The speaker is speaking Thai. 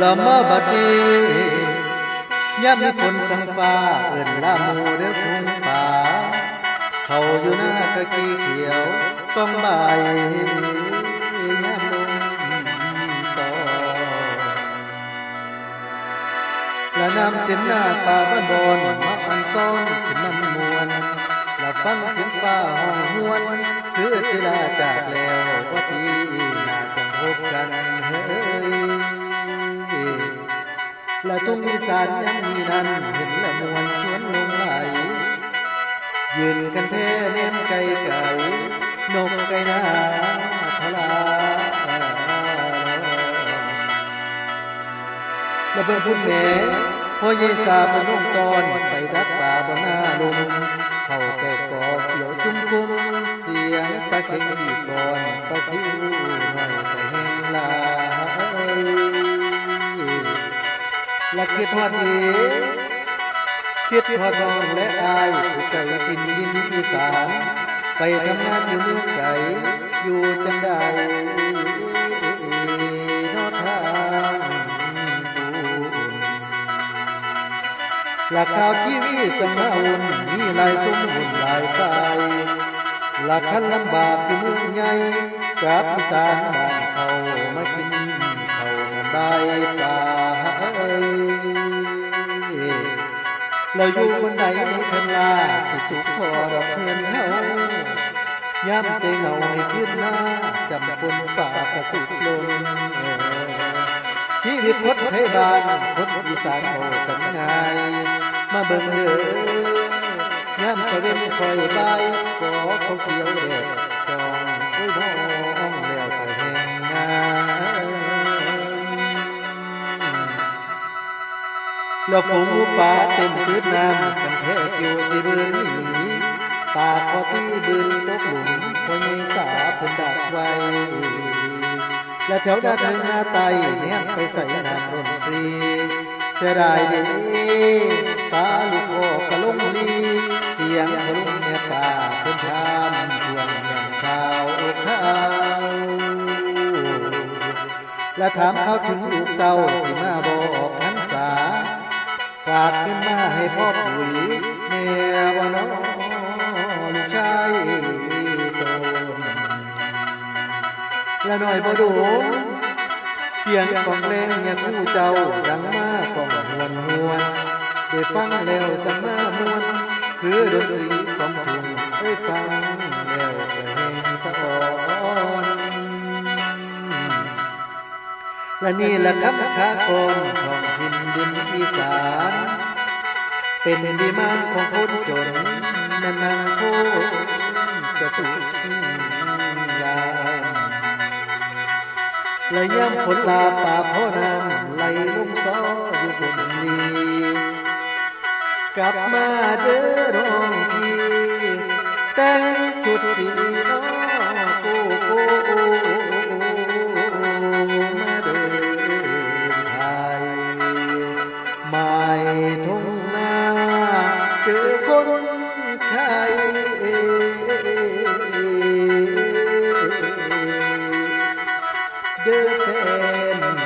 ละมาบัดนี้ยามมีฝนสังฟ้าเอิ้นลาหมูเด้อพุงป่าเขาอยู่หน้ากะกี้เขียวต้องใบายยามลมต่อและน้ำเต็มหน้าป่าบ้านบอนมาอันซ้อนขึ้นมันมวนและฟังเสียงฟ้าห้องหวน คือศิลาจากแล้วว่าปีหน้าจะพบกัน และทุ่งอีสานยังมีนั้นเห็นละมวนชวนลงไหลยืนกันแท้เนมไก่ไก่นกไก่นาทลาและเบิ่งพุ่นแม่พ่อเยสาเป็นลูกตอนไปดักป่าบนหน้าลุมเข้าแต่กอเขียว และคิดทอดอีคิดทอดรองและอายผู้ไก่กินดินอีสาน ไปทำงานอยู่เมืองไก่อยู่จังใดนอทางบุญหลักข่าวชีวิตสมาอุ่นมีหลายสมบุญหลายฝ่ายหลักขันลำบากอยู่เมืองใหญ่กราบอีสานบ้านเขามากินเขาใบป่า เราอยู่บนใดในเพิ่นลาสิสุขพอดอกเพิ่นเฮาย้ำใจเหงาให้ขึ้นหน้าจำปนป่ากระสุดลงชีวิตคนไทยบ้านคนอีสานโอ้กันง่ายมาเบิ่งเด้อย่ำตะเวนคอยใบายขอเขาเกี่ยวแดดจอ แล้วฝูงหมูป่าเต็มพื้นน้ำกันแทกอยู่สิบืนหนีปากพอที่บืนตกหลุมพอใหญ่สาเพิ่นดักไว้และแถวด้านเทิงหน้าไตเนี่ยไปใส่น้ำดนตรีเสียดายดีฟ้าลูกคอกระลงลีเสียงพลุงแม่ป่าเพิ่นทามทวงอย่างข่าวข่าวและถามเขาถึงลูกเต้าสิมาบอกากขึ้นมาให้พ่อปุ๋ยแม่ว่าน้องลูกชายตนและหน่อยบ่โดนเสียงของแรงยังผู้เจ้าดังมากกองหวนหวนได้ฟังแล้วสัมมามวนคือดนตรีของทุ่งได้ฟังแล้วก็แห่งสะอ่อน และนี่แหละคำค้าคนท้องถิ่นดินอีสาน เป็นดีมานของคนจนแม่นางโคจะสุขยามและย่ำฝนลาป่าพ่อน้ำไหลลงซออยู่บนลีกลับมาเด้อรองพี่แต่ง defend